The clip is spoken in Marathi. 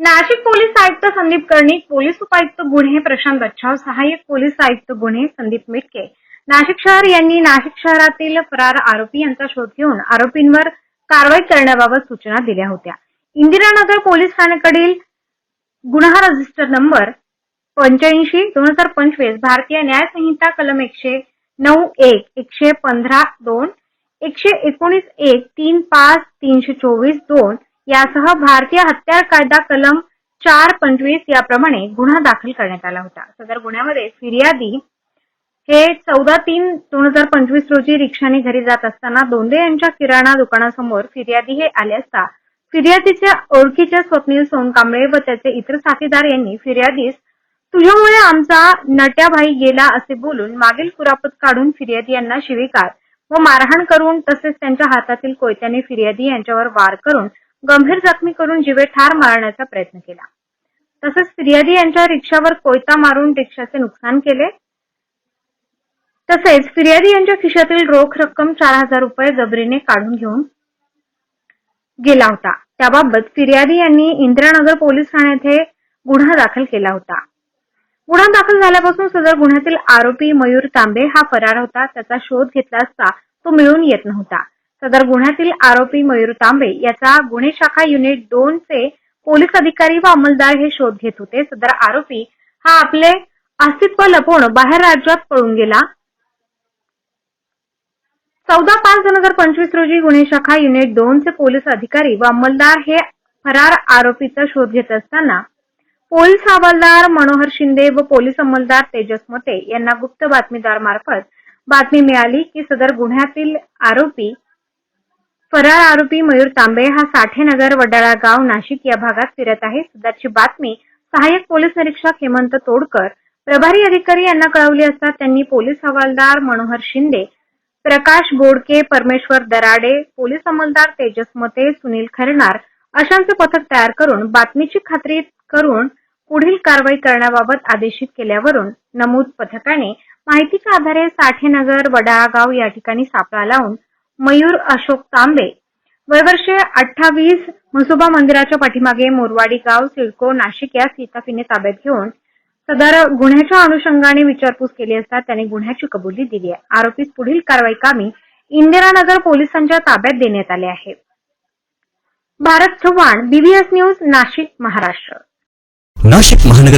नाशिक पोलीस आयुक्त संदीप कर्णिक पोलीस उपायुक्त गुन्हे प्रशांत अच्छाव सहाय्यक पोलीस आयुक्त गुन्हे संदीप मिटके. नाशिक शहर यांनी नाशिक शहरातील फरार आरोपी यांचा शोध घेऊन आरोपींवर कारवाई करण्याबाबत सूचना दिल्या होत्या. इंदिरानगर पोलीस ठाण्याकडील गुन्हा रजिस्टर नंबर पंच्याऐंशी दोन हजार पंचवीस भारतीय न्याय संहिता कलम एकशे नऊ एक एकशे पंधरा दोन एकशे एकोणीस एक तीन पाच तीनशे चोवीस दोन यासह भारतीय हत्यार कायदा कलम चार पंचवीस याप्रमाणे गुन्हा दाखल करण्यात आला होता. सदर गुन्ह्यामध्ये फिर्यादी हे चौदा तीन दोन हजार पंचवीस रोजी रिक्षाने घरी जात असताना दोंदे यांच्या किराणा दुकानासमोर फिर्यादी हे आले असता फिर्यादीच्या ओळखीच्या स्वप्नील सोनकांबळे व त्याचे इतर साथीदार यांनी फिर्यादीस तुझ्यामुळे आमचा नट्याभाई गेला असे बोलून मागील कुरापत काढून फिर्यादी यांना शिविकार व मारहाण करून तसेच त्यांच्या हातातील कोयत्याने फिर्यादी यांच्यावर वार करून गंभीर जखमी करून जीवे ठार मारण्याचा प्रयत्न केला. तसेच फिर्यादी यांच्या रिक्षावर कोयता मारून रिक्षाचे नुकसान केले. तसेच फिर्यादी यांच्या खिशातील रोख रक्कम चार हजार रुपये जबरीने काढून घेऊन गेला होता. त्याबाबत फिर्यादी यांनी इंदिरानगर पोलीस ठाण्यात हे गुन्हा दाखल केला होता. गुन्हा दाखल झाल्यापासून सदर गुन्ह्यातील आरोपी मयूर तांबे हा फरार होता. त्याचा शोध घेतला असता तो मिळून येत नव्हता. सदर गुन्ह्यातील आरोपी मयूर तांबे याचा गुन्हे शाखा युनिट दोन चे पोलीस अधिकारी व अंमलदार हे शोध घेत होते. सदर आरोपी हा आपले अस्तित्व लपवून बाहेर राज्यात पळून गेला. चौदा पाच दोन हजार पंचवीस रोजी गुन्हे शाखा युनिट दोन चे पोलीस अधिकारी व अंमलदार हे फरार आरोपीचा शोध घेत असताना पोलीस हवालदार मनोहर शिंदे व पोलीस अंमलदार तेजस मते यांना गुप्त बातमीदार मार्फत बातमी मिळाली की सदर गुन्ह्यातील आरोपी फरार आरोपी मयूर तांबे हा साठेनगर वडाळा गाव नाशिक या भागात फिरत आहे. सदरची बातमी सहाय्यक पोलीस निरीक्षक हेमंत तोडकर प्रभारी अधिकारी यांना कळवली असता त्यांनी पोलीस हवालदार मनोहर शिंदे प्रकाश बोडके परमेश्वर दराडे पोलीस अंमलदार तेजस मते सुनील खरणार अशांचे पथक तयार करून बातमीची खात्री करून पुढील कारवाई करण्याबाबत आदेशित केल्यावरून नमूद पथकाने माहितीच्या आधारे साठेनगर वडाळागाव या ठिकाणी सापळा लावून मयूर अशोक तांबे. वयवर्षे अठ्ठावीस म्हसोबा मंदिराच्या पाठीमागे मोरवाडी गाव सिडको नाशिक या सीताफीने ताब्यात घेऊन सदर गुन्ह्याच्या अनुषंगाने विचारपूस केली असता त्याने गुन्ह्याची कबुली दिली आहे. आरोपीस पुढील कारवाई कामी इंदिरानगर पोलिसांच्या ताब्यात देण्यात आले आहे. Bharat Chavan BBS news Nashik Maharashtra. Nashik महानगर